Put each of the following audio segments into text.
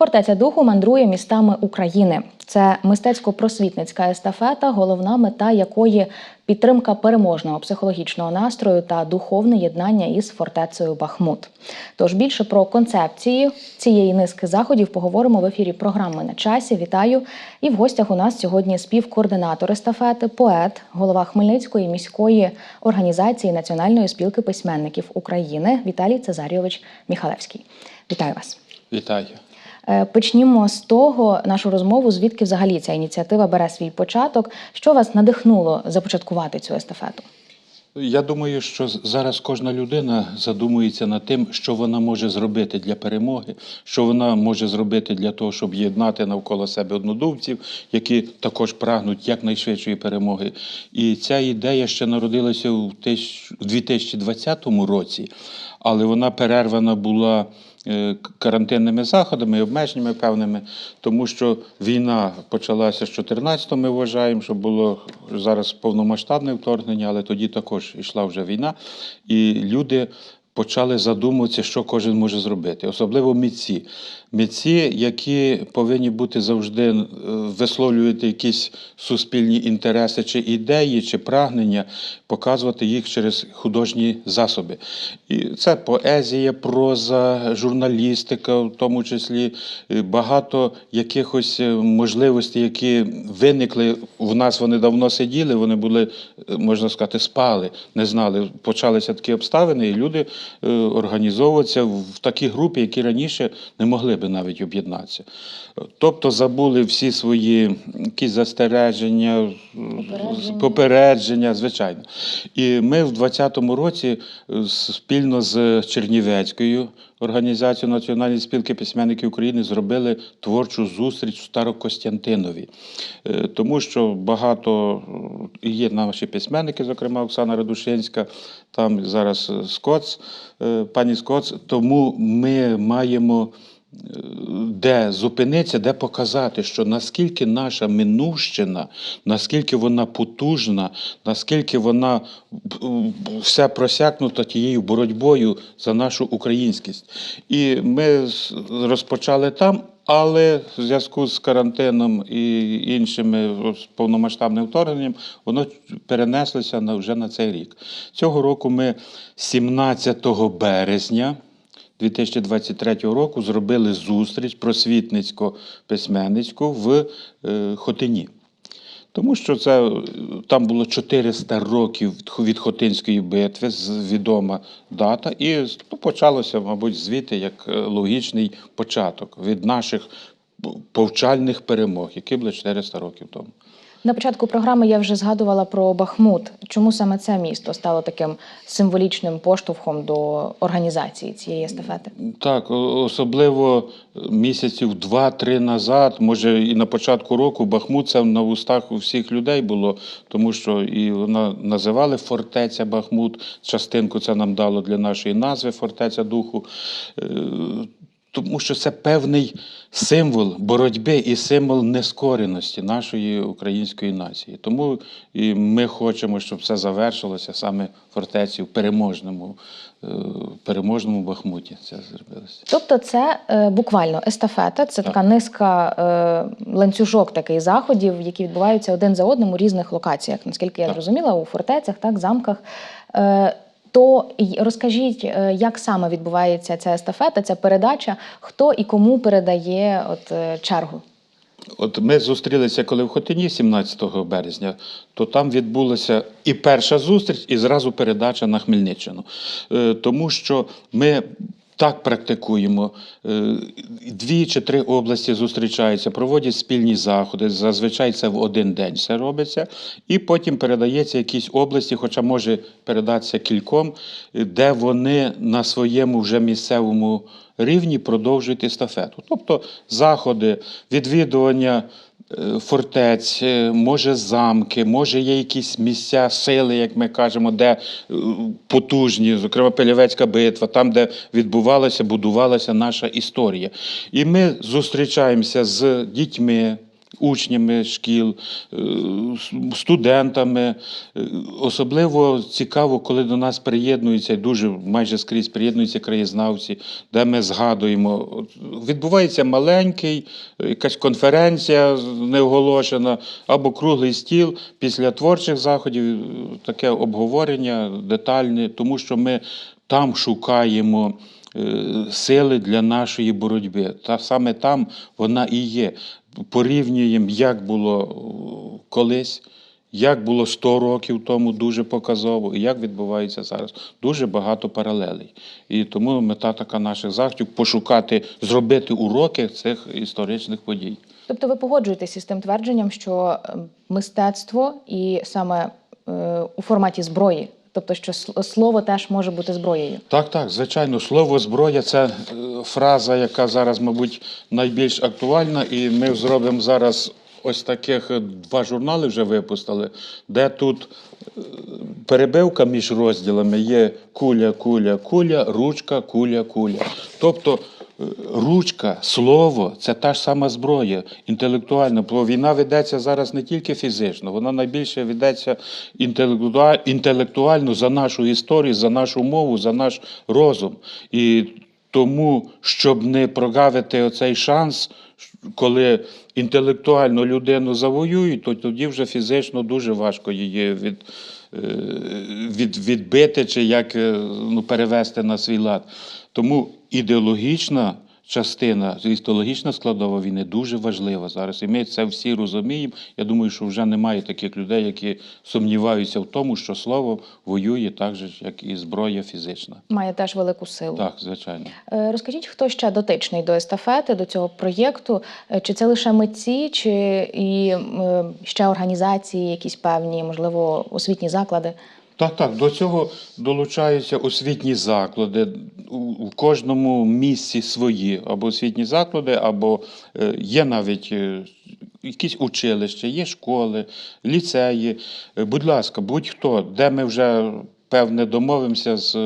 Фортеця духу мандрує містами України. Це мистецько-просвітницька естафета, головна мета якої підтримка переможного психологічного настрою та духовне єднання із фортецею Бахмут. Тож більше про концепції цієї низки заходів поговоримо в ефірі програми на часі. Вітаю! І в гостях у нас сьогодні співкоординатор естафети, поет, голова Хмельницької міської організації Національної спілки письменників України Віталій Цезарійович Міхалевський. Вітаю вас! Вітаю. Е, Почнімо з того нашу розмову, звідки взагалі ця ініціатива бере свій початок. Що вас надихнуло започаткувати цю естафету? Я думаю, що зараз кожна людина задумується над тим, що вона може зробити для перемоги, що вона може зробити для того, щоб єднати навколо себе однодумців, які також прагнуть якнайшвидшої перемоги. І ця ідея ще народилася у тисяч- у 2020 році, але вона перервана була. Е, Карантинними заходами, обмеженнями певними, тому що війна почалася з 14-го, ми вважаємо, що було зараз повномасштабне вторгнення, але тоді також йшла вже війна, і люди почали задумуватися, що кожен може зробити, особливо митці. Митці, які повинні бути завжди е, висловлювати якісь суспільні інтереси чи ідеї, чи прагнення, показувати їх через художні засоби. І це поезія, проза, журналістика, в тому числі е, багато якихось е, можливостей, які виникли в нас. Вони давно сиділи, вони були, можна сказати, спали, не знали. Почалися такі обставини, і люди організовуватися в такі групи, які раніше не могли би навіть об'єднатися. Тобто забули всі свої якісь застереження, Попередження. попередження, звичайно. І ми в 2020 році е, спільно з Чернівецькою організацією Національної спілки письменників України зробили творчу зустріч в Старокостянтинові, Е, тому що багато е, є наші письменники, зокрема Оксана Радушинська, там зараз Скоц, пані Скоц. Тому ми маємо де зупинитися, де показати, що наскільки наша минувщина, наскільки вона потужна, наскільки вона м, вся просякнута тією боротьбою за нашу українськість. І ми розпочали там. Але в зв'язку з карантином і іншими повномасштабним вторгненням воно перенеслося на вже на цей рік. Цього року ми 17 березня 2023 року зробили зустріч просвітницько-письменницьку в е, Хотині. Тому що це е, там було 400 років від Хотинської битви, відома дата, і ну, почалося, мабуть, звідти як е, логічний початок від наших повчальних перемог, які були 400 років тому. На початку програми я вже згадувала про Бахмут. Чому саме це місто стало таким символічним поштовхом до організації цієї естафети? Так, особливо місяців два-три назад, може і на початку року, Бахмут це на вустах у всіх людей було, тому що і вона називали фортеця Бахмут. Частинку це нам дало для нашої назви Фортеця Духу. Тому що це певний символ боротьби і символ нескореності нашої української нації. Тому і ми хочемо, щоб це завершилося саме в фортеці в переможному, е, переможному Бахмуті. Це зробилося. Тобто, це е, буквально естафета, це така низка е, ланцюжок такий заходів, які відбуваються один за одним у різних локаціях, наскільки я Так. зрозуміла, у фортецях, так, замках. Е, то розкажіть, е, як саме відбувається ця естафета, ця передача, хто і кому передає от, е, чергу? От ми зустрілися, коли в Хотині 17 березня, то там відбулася і перша зустріч, і зразу передача на Хмельниччину. Е, Тому що ми так практикуємо. Е, Дві чи три області зустрічаються, проводять спільні заходи. Зазвичай це в один день все робиться, і потім передається якійсь області, хоча може передатися кільком, де вони на своєму вже місцевому рівні продовжують естафету. Тобто заходи, відвідування фортець, е, може замки, може є якісь місця сили, як ми кажемо, де е, потужні, зокрема Пелівецька битва, там, де відбувалася, будувалася наша історія. І ми зустрічаємося з дітьми. Учнями шкіл, е, студентами. Е, Особливо цікаво, коли до нас приєднуються, дуже майже скрізь приєднуються краєзнавці, де ми згадуємо. Відбувається маленький, е, якась конференція неоголошена, або круглий стіл після творчих заходів, таке обговорення детальне, тому що ми там шукаємо сили для нашої боротьби. Та саме там вона і є. Порівнюємо, як було е, колись. Як було 100 років тому дуже показово, і як відбувається зараз. Дуже багато паралелей. І тому мета така наших заходів пошукати, зробити уроки цих історичних подій. Тобто ви погоджуєтесь із тим твердженням, що е, мистецтво і саме е, у форматі зброї, тобто, що сл- слово теж може бути зброєю. Так, так, звичайно, слово зброя це е, фраза, яка зараз, мабуть, найбільш актуальна, і ми зробимо зараз ось таких е, два журнали вже випустили, де тут е, перебивка між розділами є куля, куля, куля, ручка, куля, куля. Тобто ручка, слово це та ж сама зброя інтелектуальна. Бо війна ведеться зараз не тільки фізично, вона найбільше ведеться інтелектуально за нашу історію, за нашу мову, за наш розум. І тому, щоб не прогавити оцей шанс, коли інтелектуально людину завоюють, то тоді вже фізично дуже важко її від, е, від, відбити чи як е, ну, перевести на свій лад. Тому ідеологічна частина, ідеологічна складова війни дуже важлива зараз. І ми це всі розуміємо. Я думаю, що вже немає таких людей, які сумніваються в тому, що слово воює так же, як і зброя фізична. Має теж велику силу. Так, звичайно. Е, Розкажіть, хто ще дотичний до естафети, до цього проєкту? Е, Чи це лише митці, чи і е, ще організації, якісь певні, можливо, освітні заклади? Так, так, до цього долучаються освітні заклади. У кожному місці свої або освітні заклади, або е, є навіть е, якісь училища, є школи, ліцеї. Е, Будь ласка, будь-хто, де ми вже певне домовимося з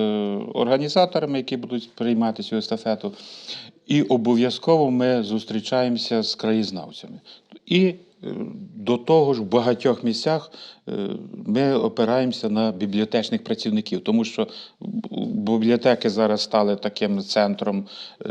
організаторами, які будуть приймати цю естафету. І обов'язково ми зустрічаємося з краєзнавцями. І до того ж, в багатьох місцях ми опираємося на бібліотечних працівників, тому що бібліотеки зараз стали таким центром, е,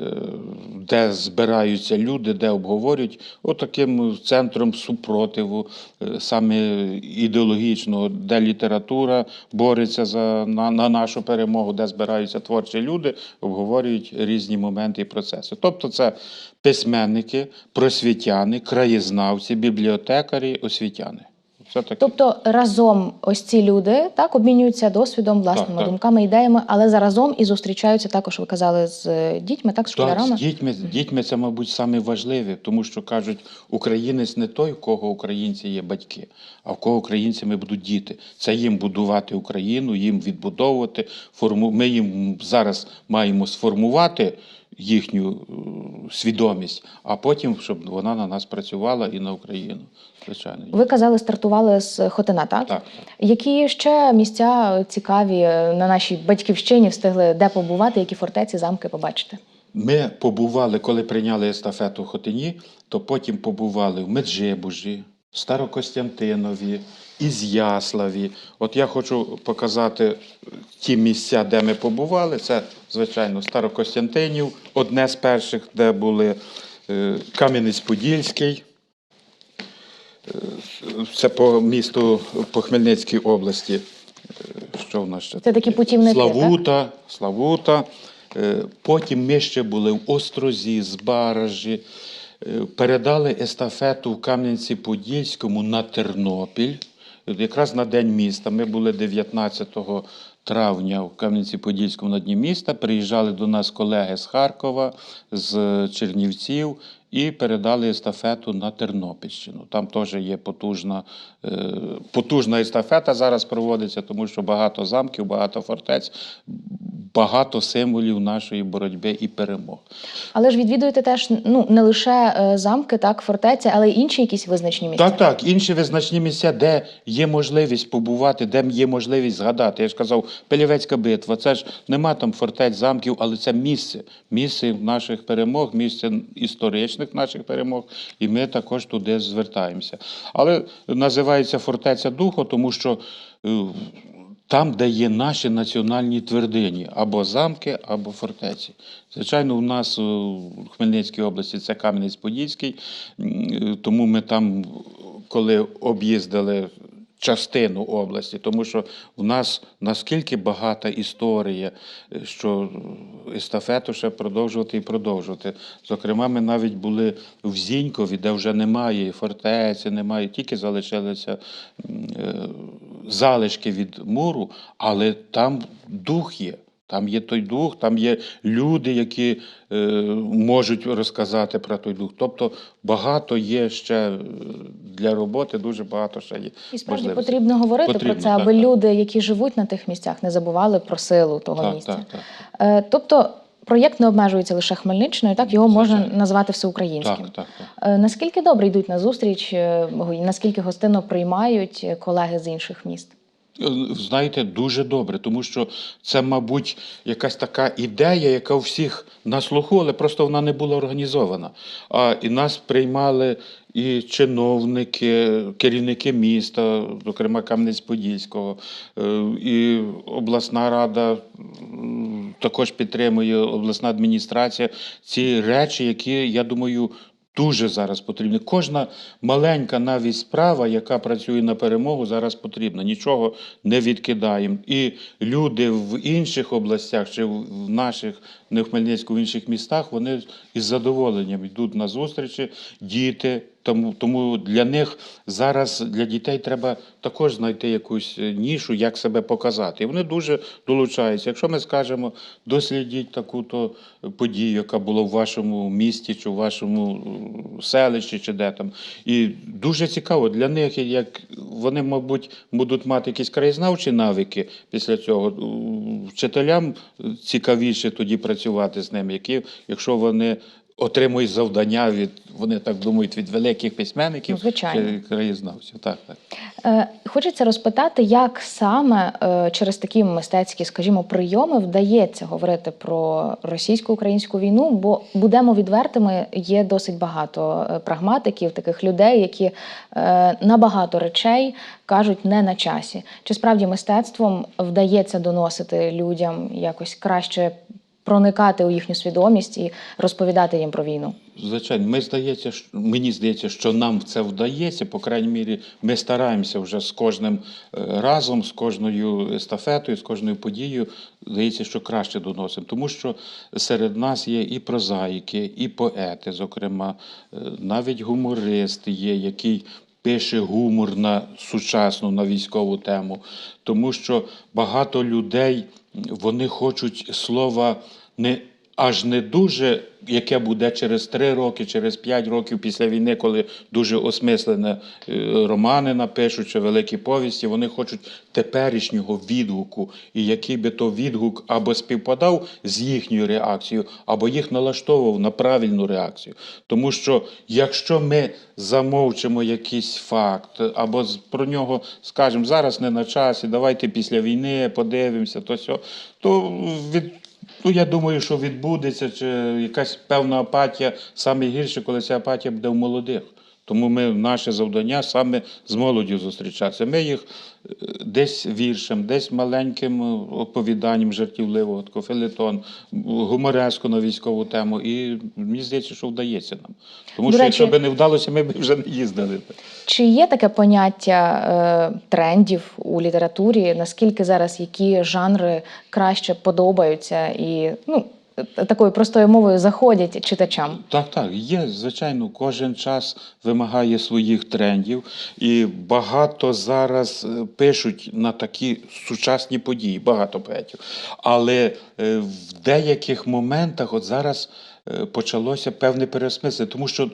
де збираються люди, де обговорюють, отаким центром супротиву, е, саме ідеологічного, де література бореться за, на, на нашу перемогу, де збираються творчі люди, обговорюють різні моменти і процеси. Тобто це письменники, просвітяни, краєзнавці, бібліотекарі, освітяни. Це таке. Тобто разом ось ці люди так обмінюються досвідом, власними так. думками, ідеями, але заразом і зустрічаються також. Ви казали з е, дітьми, так з Так, з дітьми, з дітьми це, мабуть, саме важливе, тому що кажуть, українець не той, у кого українці є батьки, а в кого українцями будуть діти. Це їм будувати Україну, їм відбудовувати. Форму... Ми їм зараз маємо сформувати їхню е, свідомість, а потім, щоб вона на нас працювала і на Україну. Звичайно. Ви казали, стартували з Хотина, так? Так. Які ще місця цікаві е, на нашій батьківщині встигли де побувати, які фортеці, замки побачити? Ми побували, коли прийняли естафету в Хотині, то потім побували в Меджибужі, Старокостянтинові, Ізяславі. От я хочу показати ті місця, де ми побували. Це, звичайно, Старокостянтинів, одне з перших, де були е, Кам'янець-Подільський. Е, Це по місту по Хмельницькій області. Е, Що в нас ще? Це такі путівники, так? Славута, Славута. Е, Потім ми ще були в Острозі, Збаражі. Передали естафету в Кам'янці-Подільському на Тернопіль. Якраз на День міста. Ми були 19 травня в Кам'янці-Подільському на Дні міста. Приїжджали до нас колеги з Харкова, з Чернівців і передали естафету на Тернопільщину. Там теж є потужна, е, потужна естафета зараз проводиться, тому що багато замків, багато фортець, багато символів нашої боротьби і перемог. Але ж відвідуєте теж ну не лише е, замки, так, фортеці, але й інші якісь визначні місця. Так, так, інші визначні місця, де є можливість побувати, де є можливість згадати. Я ж казав, Пелівецька битва, це ж нема там фортець, замків, але це місце, місце наших перемог, місце історичних історичних наших перемог, і ми також туди звертаємося. Але називається фортеця духу, тому що е, там, де є наші національні твердині, або замки, або фортеці. Звичайно, у нас у Хмельницькій області це Кам'янець-Подільський, е, тому ми там, коли об'їздили частину області, тому що в нас наскільки багата історія, е, що естафету ще продовжувати і продовжувати. Зокрема, ми навіть були в Зінькові, де вже немає фортеці, немає, тільки залишилися е, залишки від муру, але там дух є. Там є той дух, там є люди, які е, можуть розказати про той дух. Тобто багато є ще е, для роботи, дуже багато ще є. І справді потрібно говорити Потрібно, про це, так, аби так. люди, які живуть на тих місцях, не забували про силу того Так, місця. так, так. Е, Тобто проєкт не обмежується лише Хмельниччиною, так його можна Звичайно. назвати всеукраїнським. Так, так, так. Е, Наскільки добре йдуть на зустріч, наскільки гостинно приймають колеги з інших міст? Знаєте, дуже добре, тому що це, мабуть, якась така ідея, яка у всіх на слуху, але просто вона не була організована. А і нас приймали і чиновники, керівники міста, зокрема Кам'янець-Подільського, е, і обласна рада також підтримує обласна адміністрація. Ці речі, які, я думаю, Дуже зараз потрібні. Кожна маленька навіть справа, яка працює на перемогу, зараз потрібна. Нічого не відкидаємо. І люди в інших областях чи в наших, не в Хмельницьку, в інших містах, вони із задоволенням йдуть на зустрічі, діти. Тому, тому для них зараз для дітей треба також знайти якусь е, нішу, як себе показати. І вони дуже долучаються. Якщо ми скажемо, дослідіть таку-то подію, яка була в вашому місті, чи в вашому е, селищі, чи де там. І дуже цікаво для них, як вони, мабуть, будуть мати якісь краєзнавчі навики після цього. Вчителям цікавіше тоді працювати з ними, які, якщо вони. Отримують завдання від, вони так думають, від великих письменників Ну, звичайно. чи краєзнавців. Так, так. Е, Хочеться розпитати, як саме е, через такі мистецькі, скажімо, прийоми вдається говорити про російсько-українську війну, бо будемо відвертими, є досить багато е, прагматиків, таких людей, які е, на багато речей кажуть не на часі. Чи справді мистецтвом вдається доносити людям якось краще проникати у їхню свідомість і розповідати їм про війну? Звичайно, ми здається, що- мені здається, що нам це вдається. По крайній мірі, ми стараємося вже з кожним е, разом, з кожною естафетою, з кожною подією. Здається, що краще доносимо. Тому що серед нас є і прозаїки, і поети, зокрема, е, навіть гуморист є, який пише гумор на сучасну на військову тему, тому що багато людей вони хочуть слова не аж не дуже, яке буде через три роки, через п'ять років після війни, коли дуже осмислене е, романи напишуть чи великі повісті. Вони хочуть теперішнього відгуку, і який би то відгук або співпадав з їхньою реакцією, або їх налаштовував на правильну реакцію. Тому що якщо ми замовчимо якийсь факт, або про нього скажемо зараз не на часі, давайте після війни подивимося, то сьо, то від Ну, я думаю, що відбудеться чи якась певна апатія. Саме гірше, коли ця апатія буде у молодих. Тому ми наше завдання саме з молоддю зустрічатися. Ми їх е, десь віршем, десь маленьким е, оповіданням жартівливого, тако фелетон, гумореску на військову тему. І мені здається, що вдається нам. Тому До що речі- якщо б не вдалося, ми б вже не їздили. Чи є таке поняття е, трендів у літературі? Наскільки зараз які жанри краще подобаються і ну, такою простою мовою заходять читачам? Так, так, є, звичайно, кожен час вимагає своїх трендів, і багато зараз е, пишуть на такі сучасні події, багато поетів. Але е, в деяких моментах, от зараз е, почалося певне переосмислення, тому що е,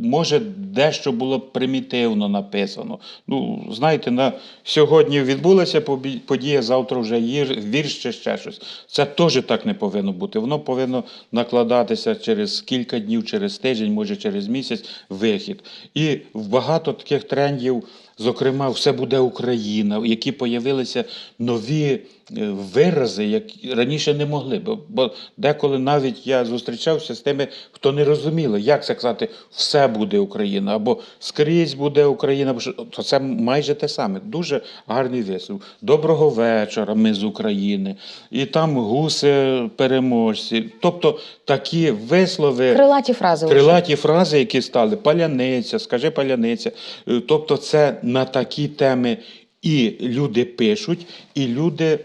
може дещо було примітивно написано. Ну, знаєте, на сьогодні відбулася подія, завтра вже їр- вірш чи ще щось. Це теж так не повинно бути. Воно повинно накладатися через кілька днів, через тиждень, може через місяць вихід. І багато таких трендів. Зокрема, все буде Україна, які появилися нові е, вирази, які раніше не могли. Бо, бо деколи навіть я зустрічався з тими, хто не розуміли, як це казати, все буде Україна, або скрізь буде Україна. То це майже те саме. Дуже гарний вислів. Доброго вечора, ми з України. І там гуси переможці. Тобто такі вислови. Крилаті фрази. Крилаті фрази, які стали паляниця, скажи паляниця. Е, Тобто, це на такі теми і люди пишуть, і люди.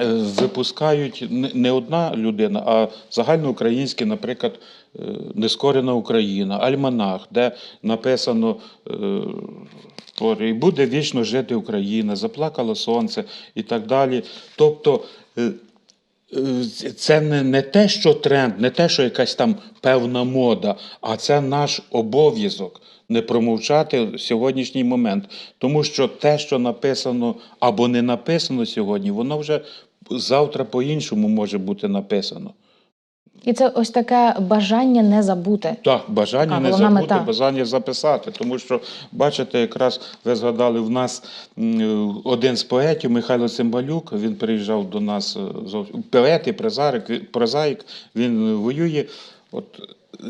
е, Випускають не- одна людина, а загальноукраїнський, наприклад, е, Нескорена Україна, Альманах, де написано е, і буде вічно жити Україна, заплакало сонце і так далі. Тобто е, Е, це не, не те, що тренд, не те, що якась там певна мода, а це наш обов'язок не промовчати сьогоднішній момент. Тому що те, що написано або не написано сьогодні, воно вже завтра по-іншому може бути написано. І це ось таке бажання не забути. Так, бажання А, не забути, мета. бажання записати. Тому що, бачите, якраз ви згадали, в нас один з поетів, Михайло Цимбалюк, він приїжджав до нас е, поет і прозаїк, він- прозаїк, він воює. От е,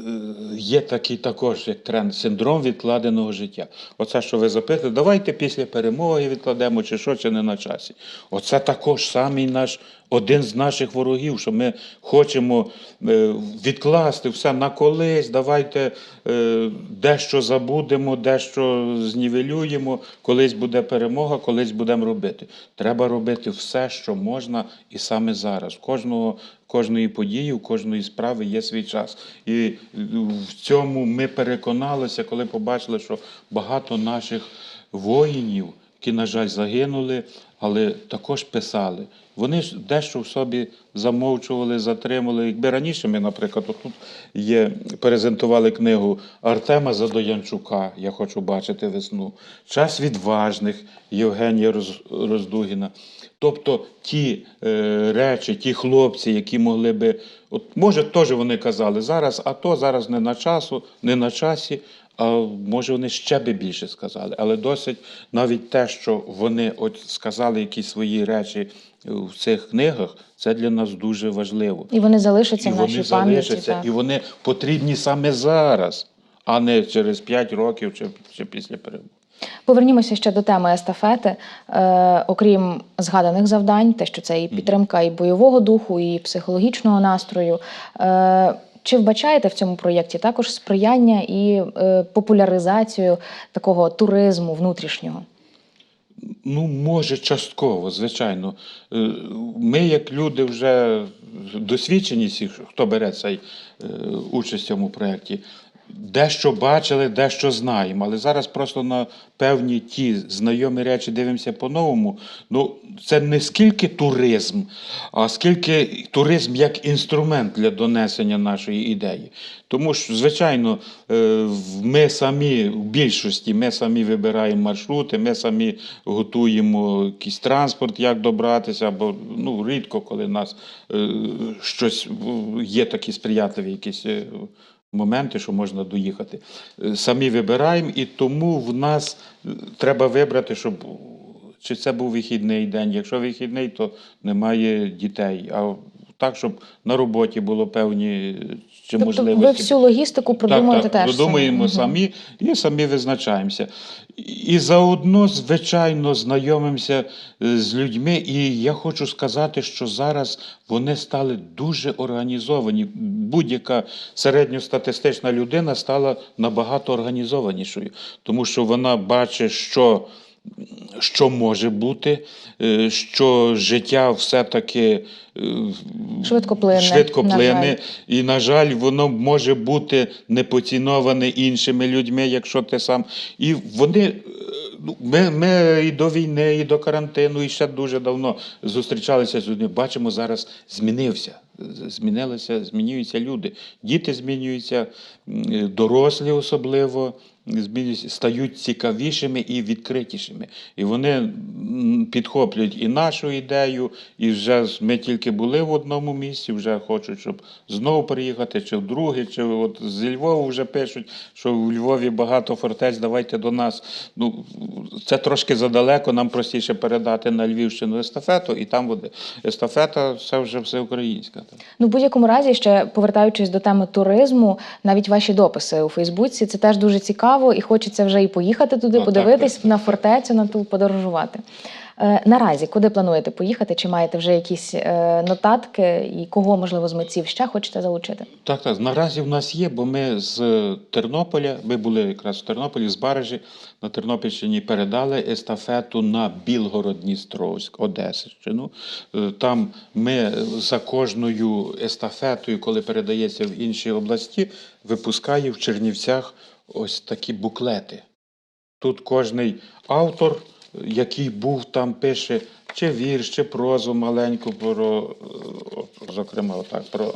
є такий також як тренд синдром відкладеного життя. Оце, що ви запитали, давайте після перемоги відкладемо, чи що, чи не на часі. Оце також самий наш один з наших ворогів, що ми хочемо е, відкласти все на колись, давайте е, дещо забудемо, дещо знівелюємо, колись буде перемога, колись будемо робити. Треба робити все, що можна, і саме зараз. Кожного, кожної події, у кожної справи є свій час. І е, в цьому ми переконалися, коли побачили, що багато наших воїнів, які, на жаль, загинули, але також писали. Вони ж дещо в собі замовчували, затримали. Якби раніше ми, наприклад, тут є, презентували книгу Артема Задоянчука, я хочу бачити весну, Час відважних Євгенія Роздугіна. Тобто ті е, речі, ті хлопці, які могли би, от може, теж вони казали, зараз, а то зараз не на часу, не на часі. А може вони ще би більше сказали, але досить навіть те, що вони от сказали якісь свої речі е, в цих книгах, це для нас дуже важливо. І вони залишаться І в вони пам'яті. залишаться, так. і вони потрібні саме зараз, а не через 5 років чи, чи після перемоги. Повернімося ще до теми естафети. Е, окрім згаданих завдань, те, що це і підтримка і бойового духу, і психологічного настрою. Е, чи вбачаєте в цьому проєкті також сприяння і е, популяризацію такого туризму внутрішнього? Ну, може, частково, звичайно. Е, Ми, як люди, вже досвідчені, всі, хто бере цей е, участь в цьому проєкті, дещо бачили, дещо знаємо. Але зараз просто на певні ті знайомі речі дивимося по-новому. Ну, це не скільки туризм, а скільки туризм як інструмент для донесення нашої ідеї. Тому що, звичайно, е, ми самі в більшості ми самі вибираємо маршрути, ми самі готуємо якийсь транспорт, як добратися, або ну, рідко, коли нас е, щось є такі сприятливі якісь. Моменти, що можна доїхати. Е, Самі вибираємо, і тому в нас е, треба вибрати, щоб чи це був вихідний день. Якщо вихідний, то немає дітей. А так, щоб на роботі було певні чи Тобто можливості. ви всю логістику продумуєте так, так, теж. Продумуємо самі? Самі і самі визначаємося. І заодно, звичайно, знайомимося е, з людьми. І я хочу сказати, що зараз вони стали дуже організовані. Будь-яка середньостатистична людина стала набагато організованішою, тому що вона бачить, що. Що може бути, е, що життя все-таки е, Швидко плине, швидко на плине, жаль. і, на жаль, воно може бути не поціноване іншими людьми, якщо ти сам. І вони. е, ну, Ми, ми і до війни, і до карантину, і ще дуже давно зустрічалися з людьми. Бачимо, зараз змінився. Змінилися, змінюються люди. Діти змінюються, дорослі особливо. Стають цікавішими і відкритішими. І вони підхоплюють і нашу ідею, і вже ми тільки були в одному місці, вже хочуть, щоб знову приїхати, чи в друге, чи от зі Львова вже пишуть, що в Львові багато фортець, давайте до нас. Ну, це трошки задалеко, нам простіше передати на Львівщину естафету, і там буде естафета, це вже всеукраїнська. так. Ну, в будь-якому разі, ще повертаючись до теми туризму, навіть ваші дописи у Фейсбуці, це теж дуже цікаво, і хочеться вже і поїхати туди, Ну, подивитись так, на фортецю, на ту подорожувати. Е, наразі, куди плануєте поїхати? Чи маєте вже якісь е, нотатки, і кого, можливо, з митців ще хочете залучити? Так, так. Наразі в нас є, бо ми з Тернополя, ми були якраз в Тернополі, з Баражі на Тернопільщині передали естафету на Білгород-Дністровськ, Одесищину. Е, Там ми за кожною естафетою, коли передається в інші області, випускає в Чернівцях ось такі буклети. Тут кожний автор, який був там, пише чи вірш, чи прозу маленьку про, зокрема, отак, про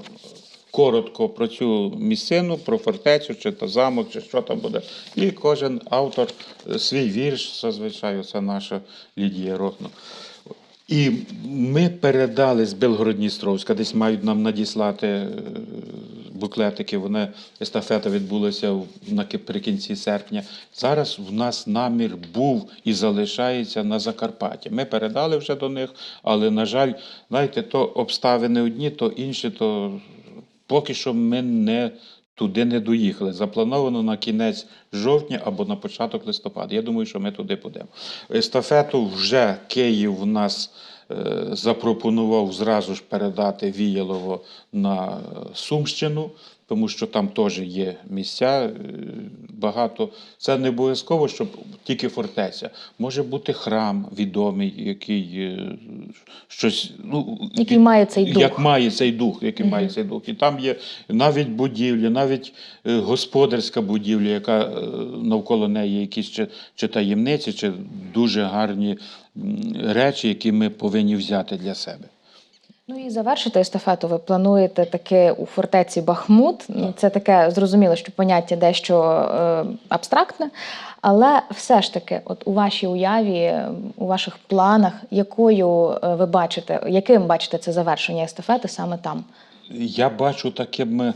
коротко про цю місцину, про фортецю, чи то замок, чи що там буде. І кожен автор е, свій вірш, зазвичай, це наша Лідія Рохно. І ми передали з Белгородністровська, десь мають нам надіслати е, буклетики. Вони естафета відбулася наприкінці серпня. Зараз в нас намір був і залишається на Закарпатті. Ми передали вже до них, але, на жаль, знаєте, то обставини одні, то інші, то поки що ми не. Туди не доїхали. Заплановано на кінець жовтня або на початок листопада. Я думаю, що ми туди підемо. Естафету вже Київ в нас запропонував зразу ж передати Віялово на е, Сумщину, тому що там теж є місця е, багато. Це не обов'язково, щоб тільки фортеця. Може бути храм відомий, який е, щось. Ну, Який має цей дух. Як має цей дух, який має цей дух. І там є навіть будівлі, навіть е, господарська будівля, яка навколо неї якісь чи, чи таємниці, чи дуже гарні речі, які ми повинні взяти для себе. Ну і завершити естафету ви плануєте таки у фортеці Бахмут. Ну, Це таке зрозуміло, що поняття дещо е, абстрактне, але все ж таки, от у вашій уяві, у ваших планах, якою е, ви бачите, яким бачите це завершення естафети саме там? Я бачу таким е,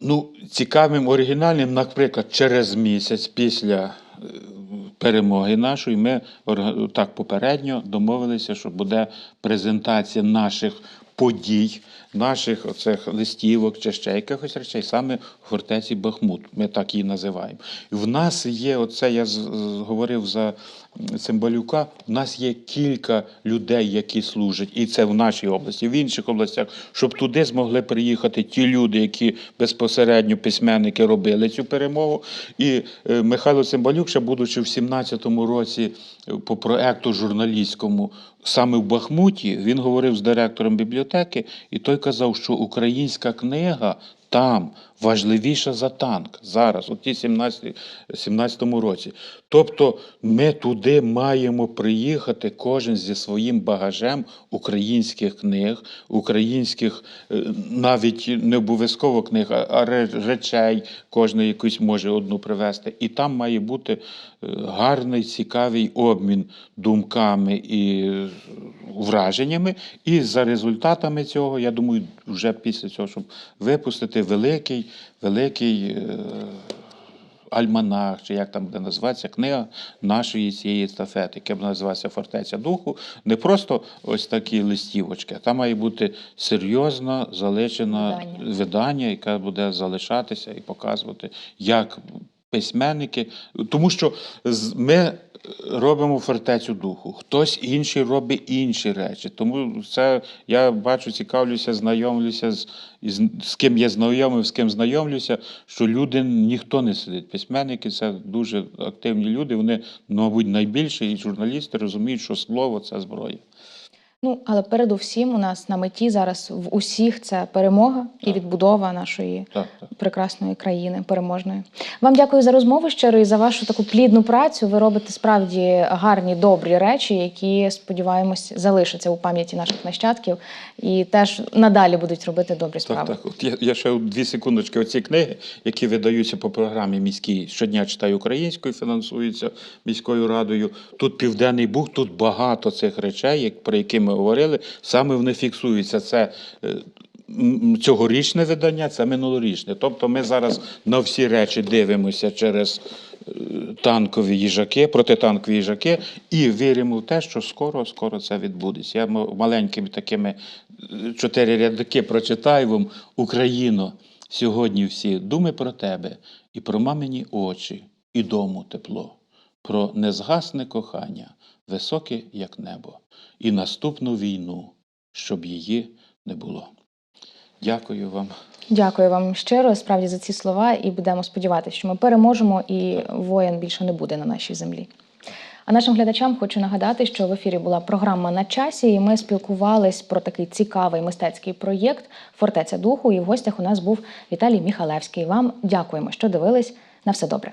ну, цікавим, оригінальним, наприклад, через місяць після перемоги нашої. Ми так попередньо домовилися, що буде презентація наших подій, наших оцих листівок чи ще якихось речей, саме в фортеці Бахмут. Ми так її називаємо. В нас є, оце я говорив за Цимбалюка, в нас є кілька людей, які служать, і це в нашій області, в інших областях, щоб туди змогли приїхати ті люди, які безпосередньо письменники робили цю перемогу. І е, Михайло Цимбалюк, ще будучи в 17-му році е, по проекту журналістському, саме в Бахмуті, він говорив з директором бібліотеки, і той казав, що українська книга там важливіша за танк зараз, у ті 17, 17-му році. Тобто ми туди маємо приїхати кожен зі своїм багажем українських книг, українських е, навіть не обов'язково книг, а- речей, кожен якусь може одну привезти. І там має бути е, гарний, цікавий обмін думками і враженнями. І за результатами цього, я думаю, вже після цього, щоб випустити великий, великий. е, Альманах, чи як там буде називатися, книга нашої цієї естафети, яка буде називатися Фортеця Духу. Не просто ось такі листівочки, а там має бути серйозно залишена Видання. видання, яке буде залишатися і показувати, як письменники. Тому що з- ми робимо фортецю духу, хтось інший робить інші речі. Тому це я бачу, цікавлюся, знайомлюся з, із, з ким я знайомий, з ким знайомлюся, що люди ніхто не сидить. Письменники це дуже активні люди. Вони, мабуть, найбільше, і журналісти розуміють, що слово це зброя. Ну, але передусім у нас на меті зараз в усіх це перемога і Так. відбудова нашої Так, так. прекрасної країни, переможної. Вам дякую за розмову щиро і за вашу таку плідну працю. Ви робите справді гарні, добрі речі, які сподіваємось залишаться у пам'яті наших нащадків і теж надалі будуть робити добрі справи. Так, так. От я, я ще дві секундочки. Оці книги, які видаються по програмі міській, щодня читаю українською, фінансуються міською радою. Тут Південний Буг, тут багато цих речей, як, про які ми говорили, саме вони фіксуються. Це е, цьогорічне видання, це минулорічне. Тобто ми зараз на всі речі дивимося через е, танкові їжаки, протитанкові їжаки, і віримо в те, що скоро, скоро це відбудеться. Я маленькими такими е, чотири рядки прочитаю вам Україно. Сьогодні всі думи про тебе і про мамині очі, і дому тепло, про незгасне кохання, високе, як небо, і наступну війну, щоб її не було. Дякую вам. Дякую вам щиро справді за ці слова, і будемо сподіватися, що ми переможемо і воїн більше не буде на нашій землі. А нашим глядачам хочу нагадати, що в ефірі була програма на часі, і ми спілкувались про такий цікавий мистецький проєкт Фортеця духу. І в гостях у нас був Віталій Міхалевський. Вам дякуємо, що дивились. На все добре.